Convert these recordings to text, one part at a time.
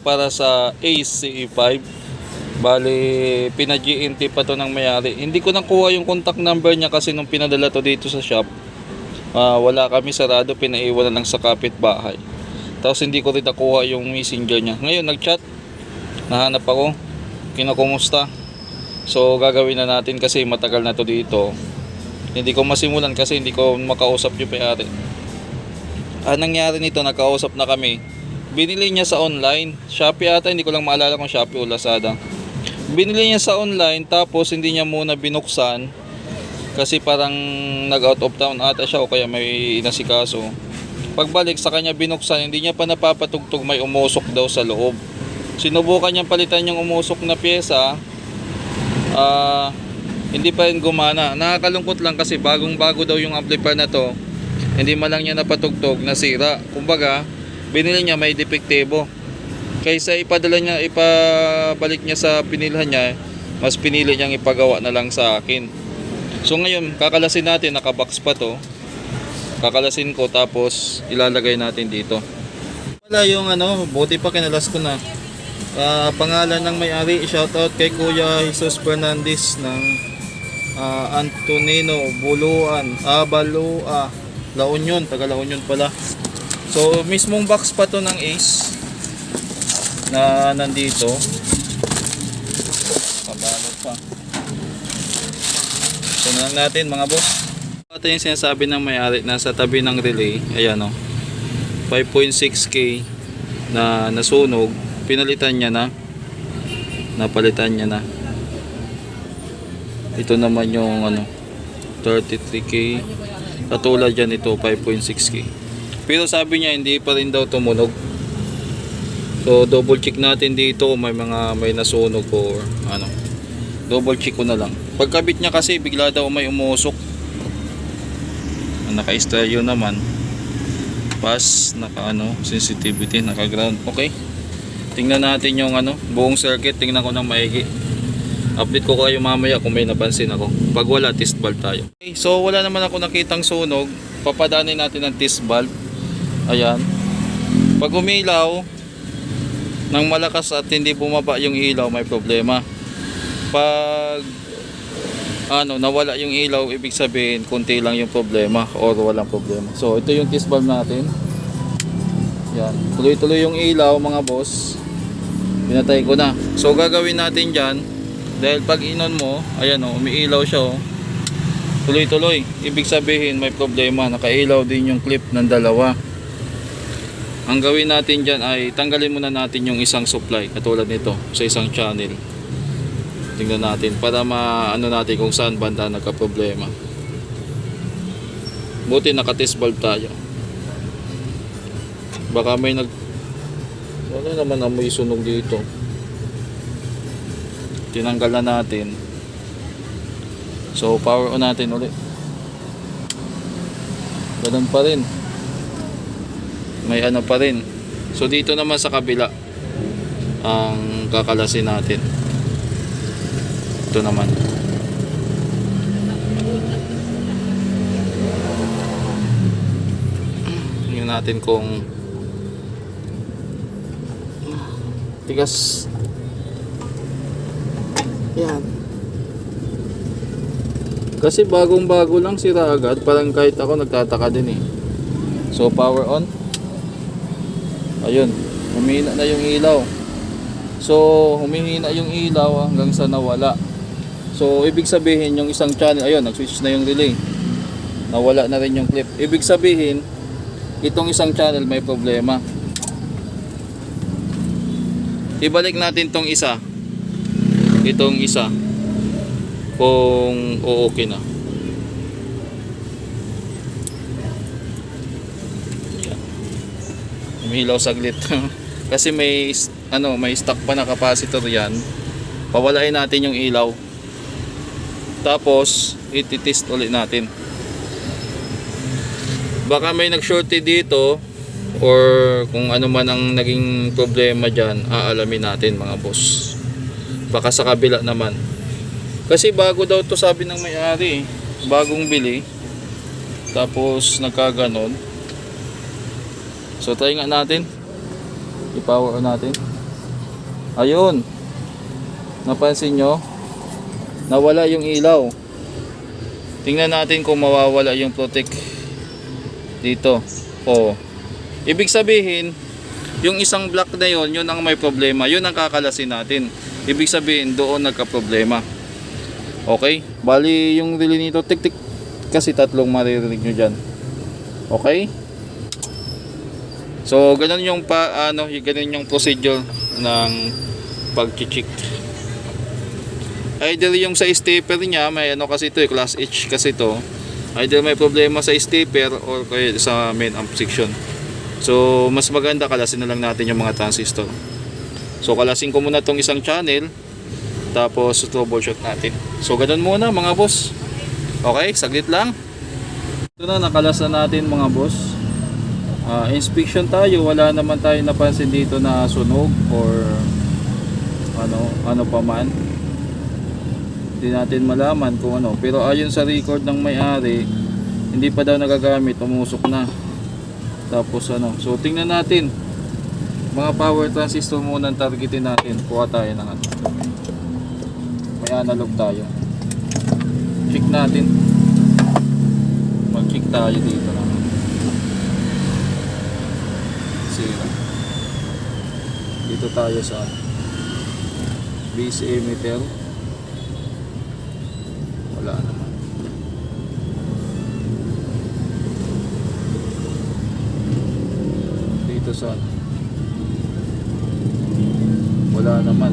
para sa Ace CE5 bali pina-GNT pa to ng mayari. Hindi ko nakuha yung contact number niya kasi nung pinadala to dito sa shop ah, wala kami sarado pinaiwan na lang sa kapitbahay. Tapos hindi ko rin nakuha yung messenger niya. Ngayon nag-chat. Nahanap ako. Kinakumusta so gagawin na natin kasi matagal na to dito. Hindi ko masimulan kasi hindi ko makausap yung mayari. Ang nangyari nito? Nakausap na kami binili niya sa online. Shopee ata hindi ko lang maalala kung Shopee o Lazada. Binili niya sa online tapos hindi niya muna binuksan kasi parang nag out of town ata siya o kaya may inasikaso. Pagbalik sa kanya binuksan hindi niya pa napapatugtog may umusok daw sa loob. Sinubukan niyang palitan yung umusok na pyesa. Ah hindi pa rin gumana. Nakakalungkot lang kasi bagong bago daw yung amplifier na to. Hindi man lang niya napatugtog nasira. Kumbaga binili niya may depektibo kaysa ipadala niya ipabalik niya sa pinilhan niya mas pinili niyang ipagawa na lang sa akin. So ngayon kakalasin natin nakabox pa to. Kakalasin ko tapos ilalagay natin dito. Wala yung ano buti pa kinalas ko na. Ah, pangalan ng may-ari shoutout kay Kuya Jesus Fernandez ng ah, Antonino Buluan ah, Balua La Union taga La Union pala so mismong box pa to ng Ace na nandito. Pabalot pa. So na lang natin mga boss. Ito yung sinasabi ng may-ari nasa tabi ng relay. Ayan o 5.6k na nasunog. Pinalitan niya na. Napalitan niya na. Ito naman yung ano 33k katulad yan ito 5.6k pero sabi niya hindi pa rin daw tumunog. So double check natin dito may mga may nasunog or ano. Double check ko na lang. Pagkabit niya kasi bigla daw may umusok. Naka stereo naman. Pass naka ano sensitivity naka ground okay. Tingnan natin yung ano buong circuit. Tingnan ko ng maigi. Update ko kayo mamaya kung may napansin ako. Pag wala test valve tayo. Okay, so wala naman ako nakitang sunog. Papadanin natin ng test valve ayan. Pag umilaw ng malakas at hindi bumaba yung ilaw may problema. Pag ano nawala yung ilaw ibig sabihin konti lang yung problema or walang problema. So ito yung test valve natin. Yan tuloy tuloy yung ilaw mga boss. Pinatay ko na. So gagawin natin dyan dahil pag inon mo ayan o umiilaw siya o tuloy tuloy ibig sabihin may problema. Nakailaw din yung clip ng dalawa ang gawin natin dyan ay tanggalin muna natin yung isang supply katulad nito sa isang channel. Tingnan natin para maano natin kung saan banda nagka problema buti naka test valve tayo. Baka may nag wala naman amoy sunog dito. Tinanggal na natin. So power on natin ulit. Ganun pa rin may ano pa rin. So dito naman sa kabila ang kakalasin natin. Ito naman. Tingnan natin kung tigas. Yan. Kasi bagong bago lang sira agad parang kahit ako nagtataka din eh. So power on ayun humina na yung ilaw. So humihina yung ilaw hanggang sa nawala. So ibig sabihin yung isang channel ayun nag switch na yung relay. Nawala na rin yung clip. Ibig sabihin itong isang channel may problema. Ibalik natin tong isa. Itong isa. Kung okay na umilaw saglit. Kasi may ano may stock pa na capacitor yan. Pawalain natin yung ilaw. Tapos ititest ulit natin. Baka may nag-shorty dito or kung ano man ang naging problema dyan aalamin natin mga boss. Baka sa kabila naman. Kasi bago daw to sabi ng may-ari eh. bagong bili. Tapos nagkaganon so try nga natin i-power on natin Ayun. Napansin nyo? Nawala yung ilaw. Tingnan natin kung mawawala yung protect dito. Oh. Ibig sabihin, yung isang block na yon, yun ang may problema. Yun ang kakalasin natin. Ibig sabihin, doon nagka-problema. Okay? Bali, yung relay nito, tik-tik. Kasi tatlong maririnig nyo dyan. Okay? So, ganun yung pa, ano, ganun yung procedure ng pag-check. Either yung sa stepper niya, may ano kasi ito, eh, class H kasi ito. Either may problema sa stepper or kaya sa main amp section. So, mas maganda kalasin na lang natin yung mga transistor. So, kalasin ko muna tong isang channel. Tapos, troubleshoot natin. So, ganun muna mga boss. Okay, saglit lang. Ito na, nakalas na natin mga boss. Ah, inspection tayo, wala naman tayo napansin dito na sunog or ano, ano pa man. Hindi natin malaman kung ano. Pero ayon sa record ng may-ari, hindi pa daw nagagamit, umusok na. Tapos ano, so tingnan natin. Mga power transistor muna ang targetin natin. Kuha tayo ng ano. May analog tayo. Check natin. Mag-check tayo dito na. Zero. Dito tayo sa BCA meter. Wala naman. Dito sa wala naman.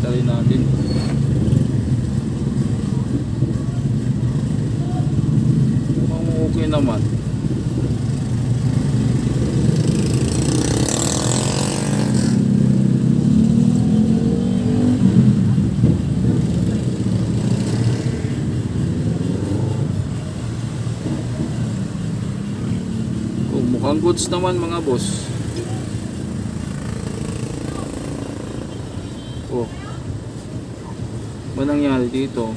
Try natin. Mukhang okay naman. Mukhang goods naman mga boss. Oh. Ano nangyari dito?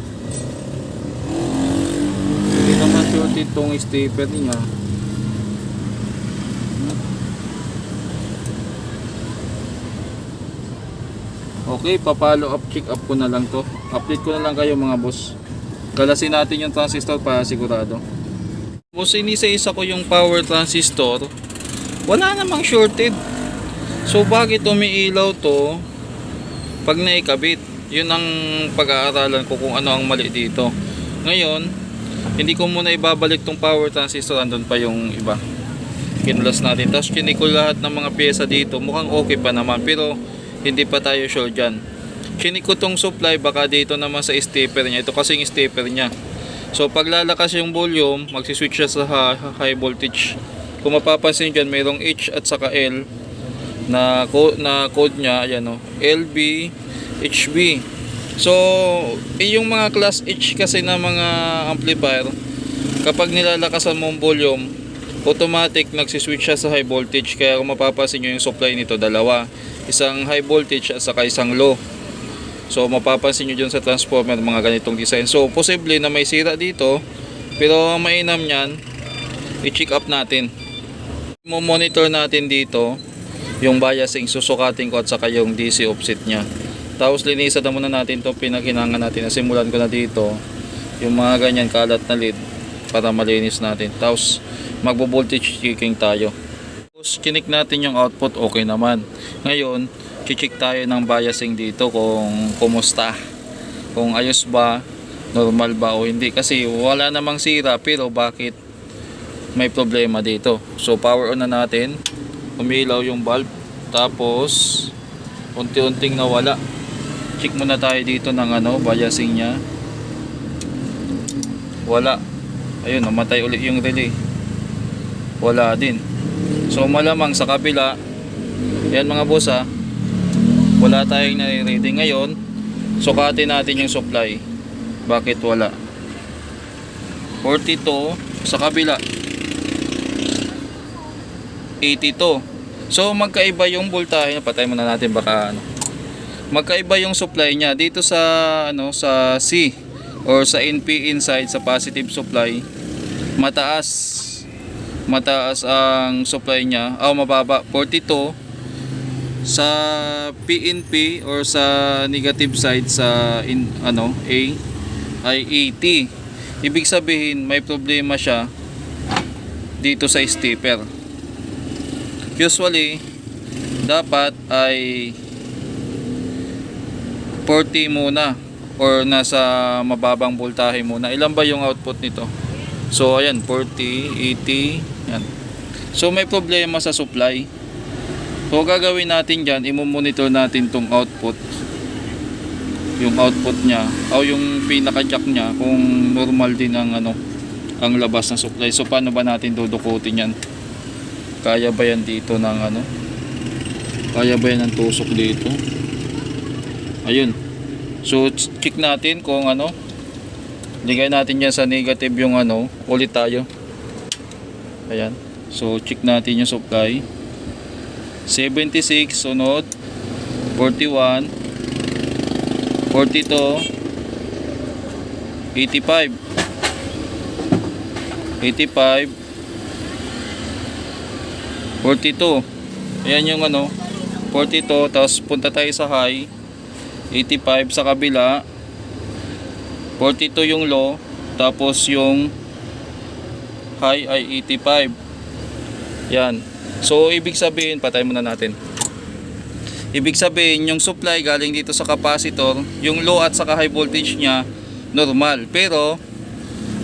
Hindi naman short itong stepper niya. Okay, papalo up check up ko na lang to. Update ko na lang kayo mga boss. Galasin natin yung transistor para sigurado. Boss, inisa-isa ko yung power transistor. Wala namang shorted. So bakit umiilaw to pag naikabit? Yun ang pag-aaralan ko kung ano ang mali dito. Ngayon, hindi ko muna ibabalik tong power transistor. Andun pa yung iba. Kinulas natin. Tapos chinik ko lahat ng mga pyesa dito. Mukhang okay pa naman. Pero hindi pa tayo sure dyan. Chinik ko tong supply. Baka dito naman sa stepper niya. Ito kasing stepper niya. So pag lalakas yung volume, magsiswitch siya sa high voltage. Kung mapapansin dyan, mayroong H at saka L na code, na code niya, ayan o, LB, HB. So, eh, yung mga class H kasi na mga amplifier, kapag nilalakasan mo ang volume, automatic nagsiswitch siya sa high voltage. Kaya kung mapapansin nyo yung supply nito, dalawa. Isang high voltage at saka isang low. So mapapansin nyo dyan sa transformer mga ganitong design. So posible na may sira dito. Pero mainam nyan, i-check up natin. Mo-monitor natin dito yung biasing susukatin ko at saka yung DC offset niya. Tapos linisan na muna natin itong pinaghinangan natin. Nasimulan ko na dito yung mga ganyan kalat na lid para malinis natin. Tapos magbo-voltage checking tayo. Tapos kinik natin yung output okay naman. Ngayon, check tayo ng biasing dito kung kumusta. Kung ayos ba, normal ba o hindi. Kasi wala namang sira pero bakit may problema dito. So power on na natin. Umilaw yung bulb. Tapos unti-unting nawala. Check muna tayo dito ng ano, biasing niya. Wala. Ayun, namatay ulit yung relay. Wala din. So malamang sa kabila, yan mga boss ha, wala tayong nare-reading ngayon. Sukatin natin yung supply. Bakit wala? 42 sa kabila. 82. So magkaiba yung voltahe, patay muna natin baka ano. Magkaiba yung supply niya dito sa ano sa C or sa NP inside sa positive supply. Mataas mataas ang supply niya, o mababa 42 sa PNP or sa negative side sa in, ano A ay 80. Ibig sabihin may problema siya dito sa stepper. Usually dapat ay 40 muna or nasa mababang voltahe muna. Ilan ba yung output nito? So ayan 40, 80, yan. So may problema sa supply. So gagawin natin diyan, i-monitor natin tong output. Yung output niya o yung pinaka jack niya kung normal din ang ano ang labas ng supply. So paano ba natin dudukutin yan? Kaya ba yan dito ng ano? Kaya ba yan ng tusok dito? Ayun. So ch- check natin kung ano. Ligay natin yan sa negative yung ano. Ulit tayo. Ayan. So check natin yung supply. 76 sunod. 41 42 85 85 42 ayan yung ano 42 tapos punta tayo sa high. 85 sa kabila. 42 yung low tapos yung high ay 85 yan so ibig sabihin patay muna natin. Ibig sabihin yung supply galing dito sa capacitor yung low at saka high voltage nya normal. Pero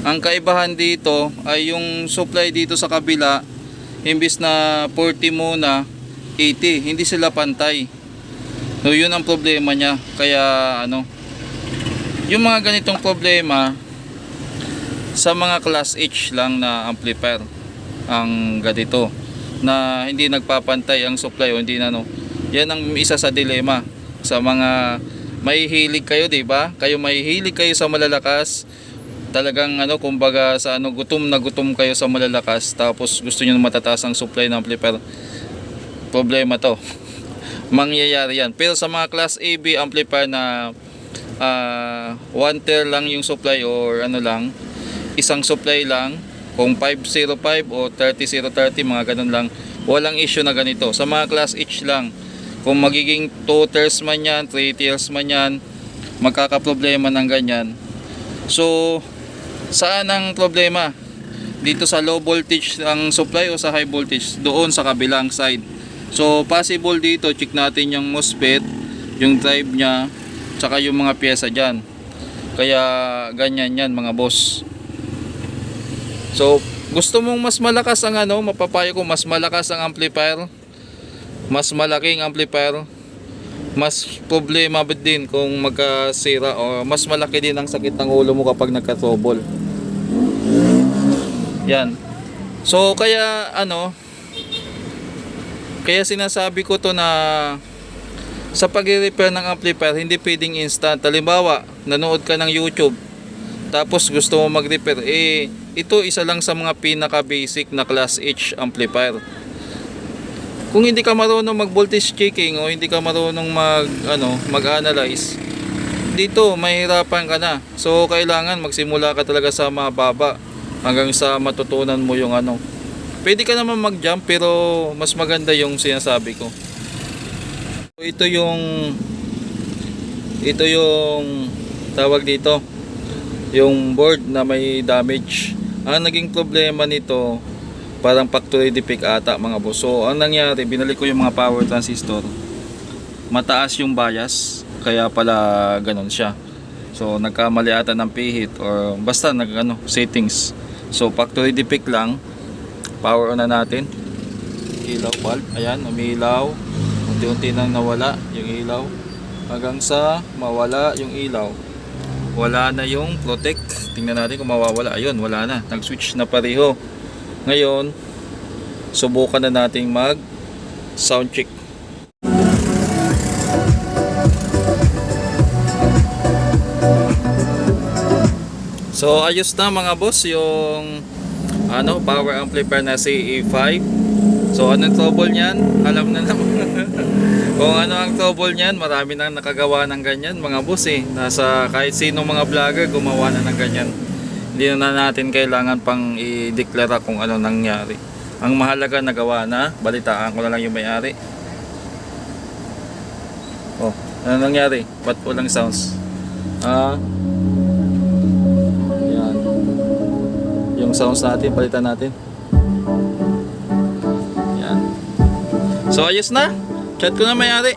ang kaibahan dito ay yung supply dito sa kabila imbis na 40 muna 80 hindi sila pantay. So yun ang problema niya. Kaya ano yung mga ganitong problema sa mga class H lang na amplifier ang ganito na hindi nagpapantay ang supply o hindi na no yan ang isa sa dilema sa mga may hilig kayo, 'di ba? Kayo may hilig kayo sa malalakas. Talagang ano, kumbaga sa ano gutom na gutom kayo sa malalakas tapos gusto niyo matataas ang supply ng amplifier. Problema 'to. Mangyayari 'yan. Pero sa mga class AB amplifier na ah, one tier lang yung supply or ano lang, isang supply lang, kung 505 o 30030 mga ganun lang, walang issue na ganito. Sa mga class H lang, kung magiging 2 tiers man yan, 3 tiers man yan, magkakaproblema ng ganyan. So, saan ang problema? Dito sa low voltage ang supply o sa high voltage? Doon sa kabilang side. So, possible dito, check natin yung MOSFET, yung drive niya, tsaka yung mga pyesa dyan. Kaya, ganyan yan mga boss. So, gusto mong mas malakas ang ano, mapapayo ko mas malakas ang amplifier, mas malaking amplifier, mas problema din kung magkasira o mas malaki din ang sakit ng ulo mo kapag nagka-trouble. Yan. So kaya ano kaya sinasabi ko to na sa pag-repair ng amplifier hindi pwedeng instant. Halimbawa, nanood ka ng YouTube tapos gusto mo mag-repair eh ito isa lang sa mga pinaka basic na class H amplifier. Kung hindi ka marunong mag voltage checking o hindi ka marunong mag ano mag-analyze dito mahirapan ka na. So kailangan magsimula ka talaga sa mababa hanggang sa matutunan mo yung ano. Pwede ka naman mag jump pero mas maganda yung sinasabi ko. So, ito yung ito yung tawag dito yung board na may damage ang naging problema nito parang factory defect ata mga boss. So ang nangyari, binalik ko yung mga power transistor. Mataas yung bias, kaya pala ganun siya. So nagkamali ata ng pihit or basta nag ano, settings. So factory defect lang. Power on na natin. Ilaw bulb, ayan, umiilaw. Unti-unti nang nawala yung ilaw. Hanggang sa mawala yung ilaw. Wala na yung protect. Tingnan natin kung mawawala. Ayun, wala na. Nag-switch na pareho. Ngayon, subukan na nating mag sound check. So ayos na mga boss yung ano power amplifier na CE5 So anong trouble niyan? Alam na naman. Kung ano ang trouble niyan, marami nang nakagawa ng ganyan, mga boss eh. Nasa kahit sino mga vlogger gumawa na ng ganyan. Hindi na natin kailangan pang i-deklara kung ano nangyari. Ang mahalaga nagawa na, balitaan ko na lang yung may-ari. Oh, ano nangyari? Ba't walang sounds? Ah, yan. Yung sounds natin, palitan natin. So ayos na. Chat ko na may-ari.